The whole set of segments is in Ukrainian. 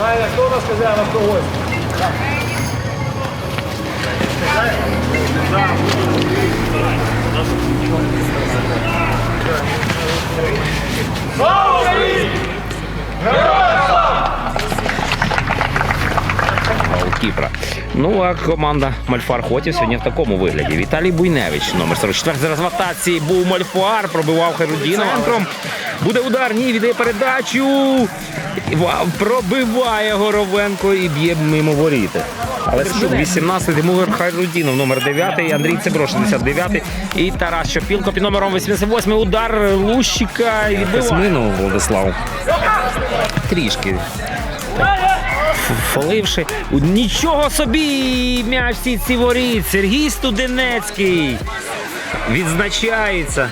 Таня, хто у нас хазяїн автогостя? Слава Україні! Кіпра. Ну а команда Мальфар Хотів сьогодні в такому вигляді. Віталій Буйневич, номер 44. Зараз в атаці був Мальфар, пробивав Херудіна центром. Буде удар, ні, віддає передачу. Вау, Пробиває Горовенко і б'є мимо воріти. Але Шуб 18 Тимур Хайрудінов, номер 9, Андрій Цебро, 69 і Тарас Шопілко під номером 88. Удар Лущика і відбиває. Владислав. Трішки фоливши. Нічого собі м'яч сітці воріт. Сергій Студенецький відзначається.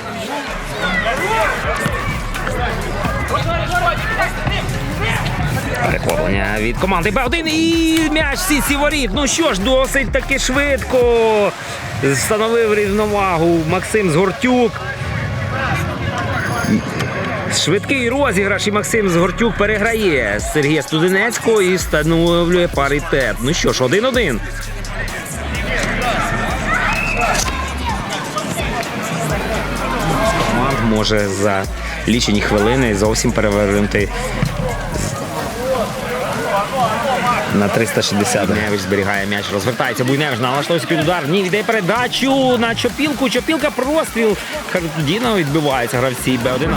Перехоплення від команди Б1 і м'яч в воріт. Ну що ж, досить таки швидко встановив рівновагу Максим Згортюк. Швидкий розіграш і Максим Згортюк переграє Сергія Студенецького і встановлює паритет. Ну що ж, один-один. Може за лічені хвилини зовсім перевернути на 360. Буйневич зберігає м'яч, розвертається. Буйневич налаштовується під удар. Ні, йде передачу на Чопілку. Чопілка простріл. Хардіна відбивається гравці Б1.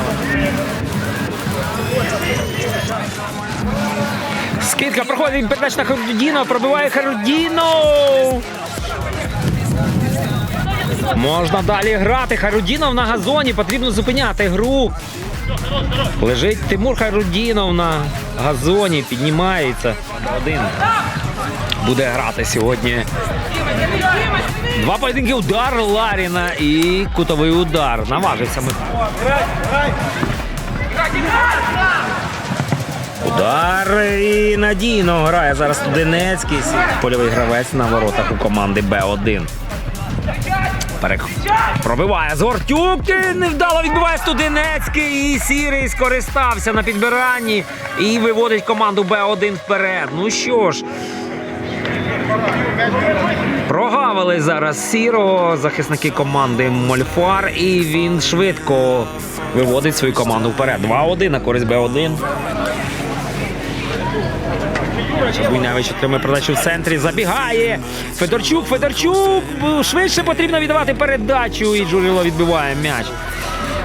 Скидка проходить передач на Харудіно, пробиває Хардіно. Можна далі грати. Харудінов на газоні, потрібно зупиняти гру. Лежить Тимур Харудінов на газоні, піднімається. Один. Буде грати сьогодні. Два поєдинки удар Ларіна і кутовий удар. Наважився ми. Удар і надійно грає зараз Студенецький. Польовий гравець на воротах у команди Б1. Перек... Пробиває Згортюк, невдало відбиває Студенецький і Сірий скористався на підбиранні і виводить команду Б1 вперед. Ну що ж, прогавили зараз Сірого захисники команди Мольфар, і він швидко виводить свою команду вперед. 2-1 на користь Б1. Буйневич отримує передачу в центрі. Забігає. Федорчук, Федорчук. Швидше потрібно віддавати передачу. І Джуріло відбиває м'яч.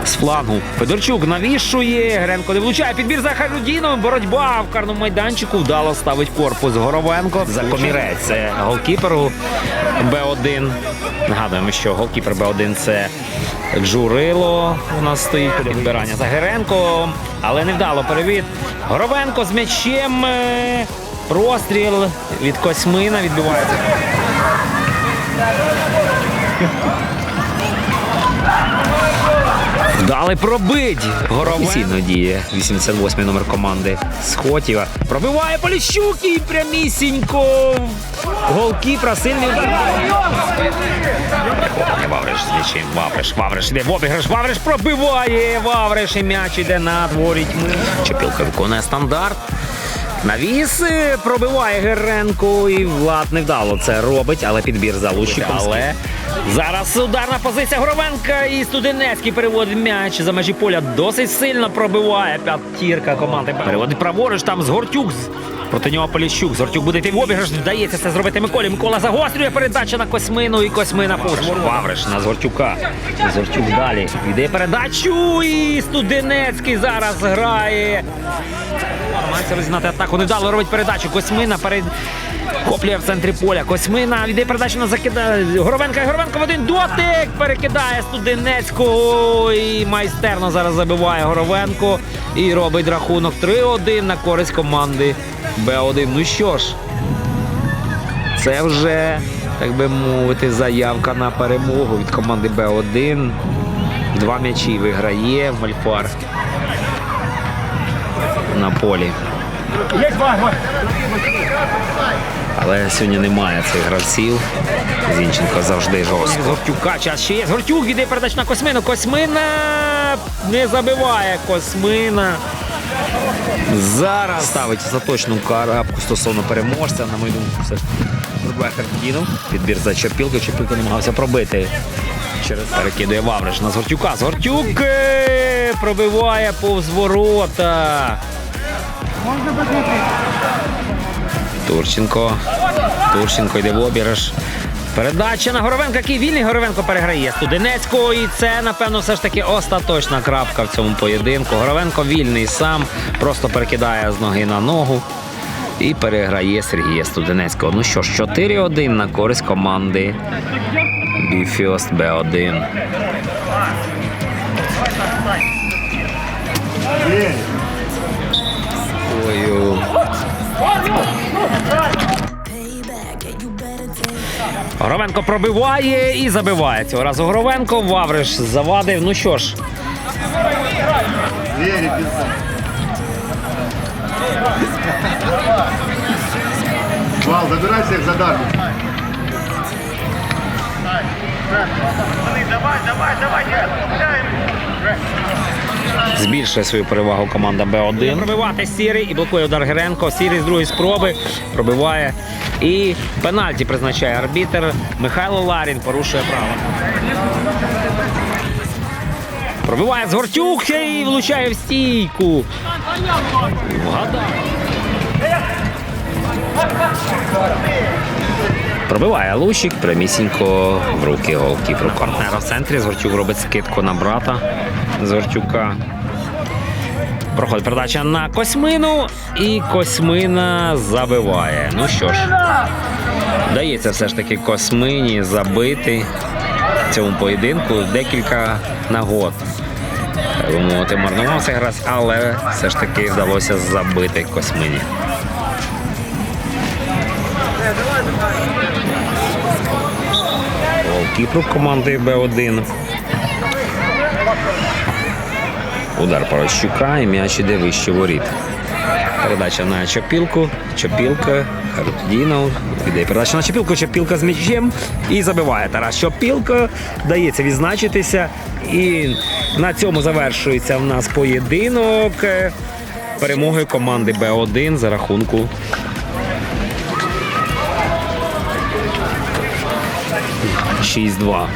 З флангу. Федорчук навішує. Гренко не влучає. Підбір за Харудіновим. Боротьба в карному майданчику. Вдало ставить корпус Горовенко. За комірець. Це голкіперу Б1. Нагадуємо, що голкіпер Б1 це Джурило. У нас стоїть підбирання за Геренко. Але невдало перевід. Горовенко з м'ячем. Простріл від Косьмина відбувається. Дали пробить. Горовенко діє. 88-й номер команди Схотєва. Пробиває Поліщук і прямісінько. Голкіпра сильний. Вавриш з м'ячем. Вавриш, Вавриш іде в обіграш. Вавриш пробиває. Вавриш і м'яч іде на дворі тьми. Чепілка виконує стандарт. Навіс е, пробиває Геренко і Влад невдало це робить, але підбір за Лущиком. Але зараз ударна позиція Горовенка і Студенецький переводить м'яч за межі поля. Досить сильно пробиває п'ятірка команди. Переводить праворуч там Згортюк. Проти нього Поліщук. Згортюк буде йти в обіграш. Вдається це зробити Миколі. Микола загострює передача на Косьмину і Косьмина поруч. Вавриш на Згортюка. Згортюк далі. Йде передачу і Студенецький зараз грає. Намагається розігнати атаку. Невдало робить передачу. Косьмина перед коплює в центрі поля. Косьмина віддає передачу на закидає. Горовенка. Горовенко в один дотик. Перекидає Студенецького. І майстерно зараз забиває Горовенко. І робить рахунок 3-1 на користь команди Б1. Ну що ж, це вже, так би мовити, заявка на перемогу від команди Б1. Два м'ячі виграє Мальфар на полі. Але сьогодні немає цих гравців. Зінченко завжди жорстко. Гортюка, час ще є. Гортюк іде передач на Космину. Космина не забиває Космина. Зараз ставить остаточну карабку стосовно переможця. На мою думку, все ж Рубе Хартдінов. Підбір за Чапілку. Чапілка намагався пробити. Через перекидує Вавриш на Згортюка. Згортюк е, пробиває повз ворота. Турченко. Турченко йде в обіграш. Передача на Горовенка, який вільний Горовенко переграє Студенецького. І це, напевно, все ж таки остаточна крапка в цьому поєдинку. Горовенко вільний сам, просто перекидає з ноги на ногу і переграє Сергія Студенецького. Ну що ж, 4-1 на користь команди Біфіост Б1. Take Гровенко пробиває і забиває. Цього разу Гровенко. Вавриш завадив. Ну що ж. Вал, забирай всех за дарбу. Збільшує свою перевагу команда Б1. Пробивати Сірий і блокує удар Геренко. Сірий з другої спроби пробиває. І пенальті призначає арбітер. Михайло Ларін порушує право. Пробиває Згортюк і влучає в стійку. Пробиває Лущик прямісінько в руки голкіпру. Партнера в центрі. Згортюк робить скидку на брата Згортюка. Проходить передача на Косьмину, і Косьмина забиває. Ну що ж, вдається все ж таки Космині забити в цьому поєдинку декілька нагод. Мовити, марнувався грас, але все ж таки вдалося забити Космині. Голкіпру команди Б1. Удар Порощука і м'яч іде вище воріт. Передача на Чопілку. Чопілка. Харутдінов. Іде передача на Чопілку. Чопілка з м'ячем. І забиває Тарас Чопілка. Дається відзначитися. І на цьому завершується в нас поєдинок перемогою команди Б1 за рахунку. Шість-два.